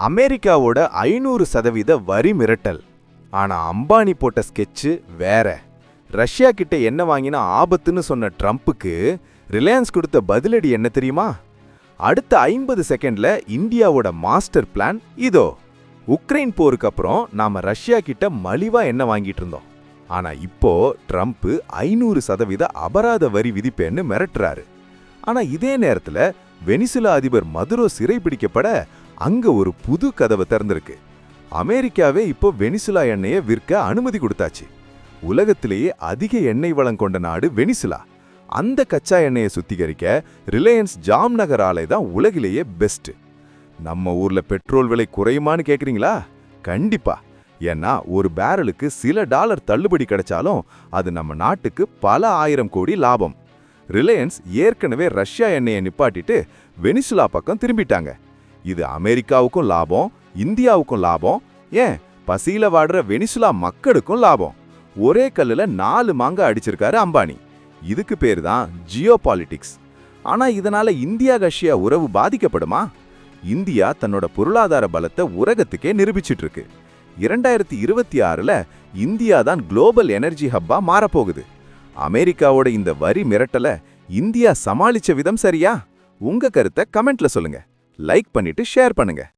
அமெரிக்காவோட ஐநூறு சதவீத வரி மிரட்டல். ஆனா அம்பானி போட்ட ஸ்கெட்சு வேற. ரஷ்யா கிட்ட என்ன வாங்கினா ஆபத்துன்னு சொன்ன ட்ரம்ப்புக்கு ரிலையன்ஸ் கொடுத்த பதிலடி என்ன தெரியுமா? அடுத்த ஐம்பது செகண்ட்ல இந்தியாவோட மாஸ்டர் பிளான் இதோ. உக்ரைன் போருக்கு அப்புறம் நாம ரஷ்யா கிட்ட மலிவா என்ன வாங்கிட்டு இருந்தோம். ஆனா இப்போ ட்ரம்ப் ஐநூறு சதவீத அபராத வரி விதிப்பேன்னு மிரட்டுறாரு. ஆனா இதே நேரத்துல வெனிசுலா அதிபர் மதுரோ சிறைபிடிக்கப்பட அங்க ஒரு புது கதவை திறந்திருக்கு. அமெரிக்காவே இப்போ வெனிசுலா எண்ணெயை விற்க அனுமதி கொடுத்தாச்சு. உலகத்திலேயே அதிக எண்ணெய் வளம் கொண்ட நாடு வெனிசுலா. அந்த கச்சா எண்ணெயை சுத்திகரிக்க ரிலையன்ஸ் ஜாம்நகர் ஆலை தான் உலகிலேயே பெஸ்ட் நம்ம ஊர்ல பெட்ரோல் விலை குறையுமான்னு கேக்குறீங்களா? கண்டிப்பா. ஏன்னா ஒரு பேரலுக்கு சில டாலர் தள்ளுபடி கிடைச்சாலும் அது நம்ம நாட்டுக்கு பல ஆயிரம் கோடி லாபம். ரிலையன்ஸ் ஏற்கனவே ரஷ்யா எண்ணெயை நிப்பாட்டிட்டு வெனிசுலா பக்கம் திரும்பிட்டாங்க. இது அமெரிக்காவுக்கும் லாபம் இந்தியாவுக்கும் லாபம் ஏன்? பசியில வாடுற வெனிசுலா மக்களுக்கும் லாபம். ஒரே கல்லுல நாலு மாங்காய் அடிச்சிருக்காரு அம்பானி. இதுக்கு பேர் தான் ஜியோ பாலிட்டிக்ஸ் ஆனா இதனால இந்தியா ரஷ்யா உறவு பாதிக்கப்படுமா? இந்தியா தன்னோட பொருளாதார பலத்தை உலகத்துக்கே நிரூபிச்சிட்டு இருக்கு இரண்டாயிரத்தி இருபத்தி ஆறுல இந்தியா தான் குளோபல் எனர்ஜி ஹப்பா மாறப்போகுது. அமெரிக்காவோட இந்த வரி மிரட்டலை இந்தியா சமாளிச்ச விதம் சரியா? உங்க கருத்தை கமெண்ட்ல சொல்லுங்க. லைக் பண்ணிட்டு ஷேர் பண்ணுங்க.